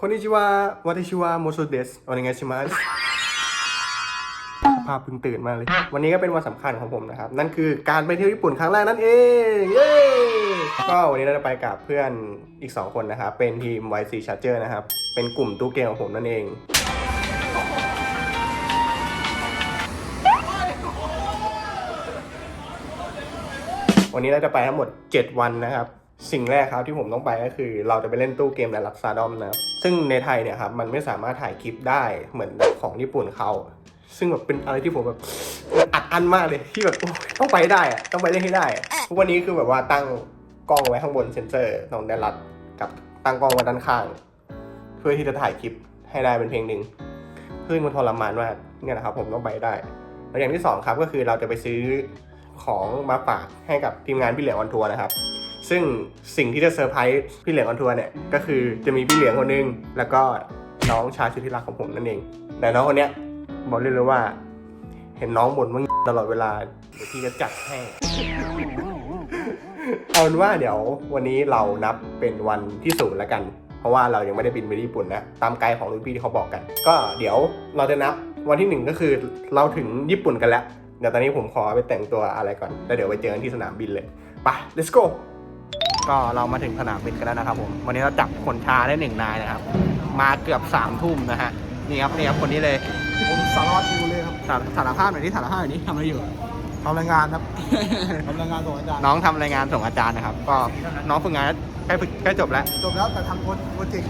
こんにちは私はโมโซเดสお願いしますภาพเพิ่งตื่นมาเลย วันนี้ก็เป็นวันสำคัญของผมนะครับ นั่นคือการไปเที่ยวญี่ปุ่นครั้งแรกนั่นเอง เย้ ก็วันนี้เราจะไปกับเพื่อนอีก 2 คนนะครับ เป็นทีม YC Charger นะครับ เป็นกลุ่มตู้เกมของผมนั่นเอง วันนี้เราจะไปทั้งหมด 7 วันนะครับ สิ่งแรกครับที่ผมต้องไปก็คือ เราจะไปเล่นตู้เกมในลักซาดอมนะซึ่งในไทยเนี่ยครับมันไม่สามารถถ่ายคลิปได้เหมือนของญี่ปุ่นเขาซึ่งแบบเป็นอะไรที่ผมแบบอัดอั้นมากเลยที่แบบต้องไปได้อะต้องไปเล่นให้ได้ทุกวันนี้คือแบบว่าตั้งกล้องไว้ข้างบนเซนเซอร์ตรงด้านลังกับตั้งกล้องไว้ด้านข้าง เพื่อที่จะถ่ายคลิปให้ได้เป็นเพลงหนึ่งซึ่งมันทรมานมากเนี่ยนะครับผมต้องไปได้แล้วอย่างที่สองครับก็คือเราจะไปซื้อของมาฝากให้กับทีมงานพี่เหลียงออนทัวร์นะครับ ซึ่งสิ่งที่จะเซอร์ไพรส์พี่เหลียงออนทัวร์เนี่ย ก็คือจะมีพี่เหลียงคนหนึง แล้วก็น้องชายสุดที่รักของผมนั่นเอง แต่น้องคนเนี้ยบอกเลยเลยว่า เห็นน้องบ่นว่าตลอดเวลาเดี๋ยวพี่จะจัดให้เอาเป็นว่าเดี๋ยววันนี้เรานับเป็นวันที่ศูนย์แล้วกัน เพราะว่าเรายังไม่ได้บินไปญี่ปุ่นนะ ตามไกด์ของรุ่นพี่ที่เขาบอกกัน ก็เดี๋ยวเราจะนับวันที่หนึ่งก็คือเราถึงญี่ปุ่นกันแล้ว เดี๋ยวตอนนี้ผมขอไปแต่งตัวอะไรก่อน แล้วเดี๋ยวไปเจอกันที่สนามบินเลย ไป let's go ก็เรามาถึงสนามบินกันแล้วนะครับผมวันนี้เราจับคนช้าได้หนึ่งนายนะครับ มาเกือบสามทุ่มนะฮะนี่ครับนี่ครับคนนี้เลยผมสารวัตรอยู่เลยครับสารสารภาพหน่อยที่สารภาพหน่อยที่ทำอะไรอยู่ ทำรายงานครับ ทำรายงานส่งอาจารย์น้องทำรายงานส่งอาจารย์นะครับ ก็น้องฝึกงานใกล้ฝึกใกล้จบแล้วจบแล้วแต่ทำโปรเจกต์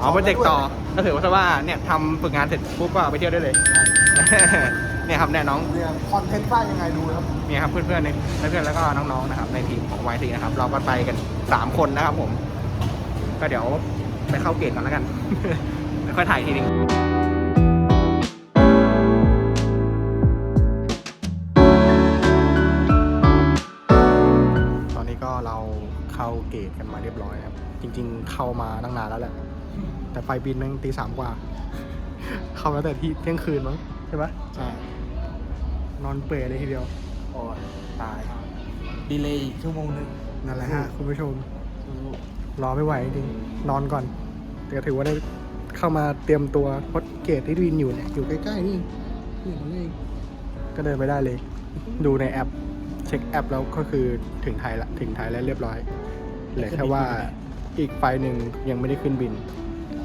อ๋อโปรเจกต์ต่อก็ถือว่าว่าเนี่ยทำฝึกงานเสร็จปุ๊บก็เอาไปเที่ยวได้เลย เนี่ยครับเนี่ยน้องเนี่ยคอนเทนต์สร้างยังไงดูครับเนี่ยครับเพื่อนๆในเพื่อนๆแล้วก็น้องๆนะครับในทีมของ YC นะครับ เราก็ไปกัน3คนนะครับผม ก็เดี๋ยวไปเข้าเกตก่อนแล้วกันแล้วค่อยถ่ายทีนึงตอนนี้ก็เราเข้าเกตกันมาเรียบร้อยครับ จริง ๆ เข้ามาตั้งนานแล้วแหละ แต่ไฟบินนั่งตีสามกว่า เข้าแล้วแต่ที่เที่ยงคืนมั้งใช่ปะใช่ นอนเปื่อยเลยทีเดียวโอ้ยตาย ดีเลยอีกชั่วโมงหนึงนั่นแหละฮะคุณผู้ชมรอไม่ไหวจริงๆนอนก่อน แต่ก็ถือว่าได้เข้ามาเตรียมตัวเพราะเกตที่วินอยู่เนี่ยอยู่ใกล้ๆนี่นี่ตรงนี้เองก็เดินไปได้เลย ดูในแอป เช็คแอปแล้วก็คือถึงไทยละถึงไทยแล้วเรียบร้อยเหลือแค่ว่าอีกไฟล์หนึ่งยังไม่ได้ขึ้นบิน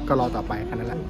ก็รอต่อไปแค่นั้นแหละ